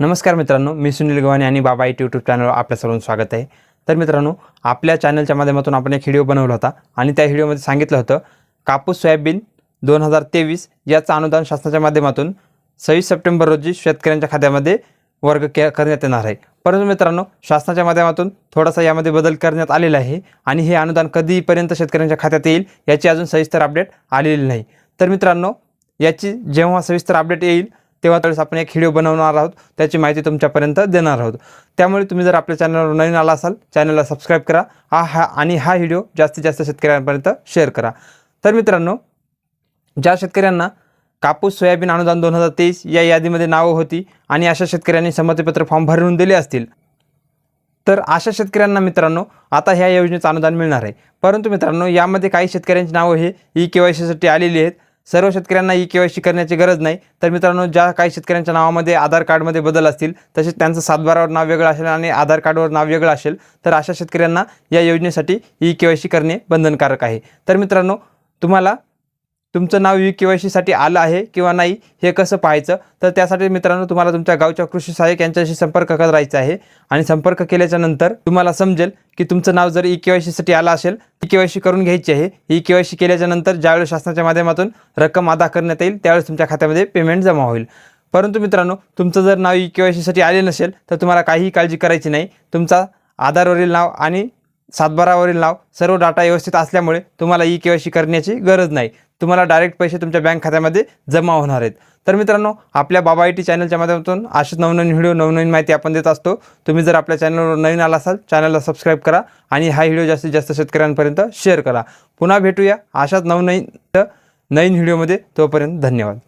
नमस्कार मित्रांनो मी सुनील गव्हाणे आणि बाबा आय यूट्यूब चॅनलवर आपल्या सर्वांचं स्वागत आहे. तर मित्रांनो आपल्या चॅनलच्या माध्यमातून आपण एक व्हिडिओ बनवला होता आणि त्या व्हिडिओमध्ये सांगितलं होतं कापूस सोयाबीन दोन हजार तेवीस याचं अनुदान शासनाच्या माध्यमातून सव्वीस सप्टेंबर रोजी शेतकऱ्यांच्या खात्यामध्ये वर्ग के करण्यात येणार आहे. परंतु मित्रांनो शासनाच्या माध्यमातून थोडासा यामध्ये बदल करण्यात आलेला आहे आणि हे अनुदान कधीपर्यंत शेतकऱ्यांच्या खात्यात येईल याची अजून सविस्तर अपडेट आलेली नाही. तर मित्रांनो याची जेव्हा सविस्तर अपडेट येईल तेव्हा त्यावेळेस आपण एक व्हिडिओ बनवणार आहोत. त्याची माहिती तुमच्यापर्यंत देणार आहोत. त्यामुळे तुम्ही जर आपल्या चॅनलवर नवीन आला असाल चॅनलला सबस्क्राईब करा. हा हा आणि हा व्हिडिओ जास्तीत जास्त शेतकऱ्यांपर्यंत शेअर करा. तर मित्रांनो ज्या शेतकऱ्यांना कापूस सोयाबीन अनुदान दोन हजार तेवीस या यादीमध्ये नावं होती आणि अशा शेतकऱ्यांनी संमतीपत्र फॉर्म भरून दिले असतील तर अशा शेतकऱ्यांना मित्रांनो आता ह्या योजनेचं अनुदान मिळणार आहे. परंतु मित्रांनो यामध्ये काही शेतकऱ्यांची नावं हे ई के वाय सीसाठी आलेली आहेत. सर्व शेतकऱ्यांना ई के वाय सी करण्याची गरज नाही. तर मित्रांनो ज्या काही शेतकऱ्यांच्या नावामध्ये आधार कार्डमध्ये बदल असतील तसेच त्यांचं सातबारावर नाव वेगळं असेल आणि आधार कार्डवर नाव वेगळं असेल तर अशा शेतकऱ्यांना या योजनेसाठी ई के वाय सी करणे बंधनकारक आहे. तर मित्रांनो तुम्हाला तुमचं नाव ई के वाय सीसाठी आलं आहे किंवा नाही हे कसं पाहायचं? तर त्यासाठी मित्रांनो तुम्हाला तुमच्या गावच्या कृषी सहाय्यक यांच्याशी संपर्क करायचा आहे. आणि संपर्क केल्याच्यानंतर तुम्हाला समजेल की तुमचं नाव जर ई के वाय सीसाठी आलं असेल ई के वाय सी करून घ्यायची आहे. ई के वाय सी केल्याच्यानंतर ज्यावेळेस शासनाच्या माध्यमातून रक्कम अदा करण्यात येईल त्यावेळेस तुमच्या खात्यामध्ये पेमेंट जमा होईल. परंतु मित्रांनो तुमचं जर नाव ई के वाय सीसाठी आले नसेल तर तुम्हाला काहीही काळजी करायची नाही. तुमचा आधारवरील नाव आणि सातबारावरील नाव सर्व डाटा व्यवस्थित असल्यामुळे तुम्हाला ई के वाय सी करण्याची गरज नाही. तुम्हाला डायरेक्ट पैसे तुमच्या बँक खात्यामध्ये जमा होणार आहेत. तर मित्रांनो आपल्या बाबा आय टी चॅनलच्या माध्यमातून अशीच नवनवीन व्हिडिओ नवनवीन माहिती आपण देत असतो. तुम्ही जर आपल्या चॅनलवर नवीन आला असाल चॅनलला सबस्क्राईब करा आणि हा व्हिडिओ जास्तीत जास्त शेतकऱ्यांपर्यंत शेअर करा. पुन्हा भेटूया अशाच नवनवीन नवीन व्हिडिओमध्ये तोपर्यंत धन्यवाद.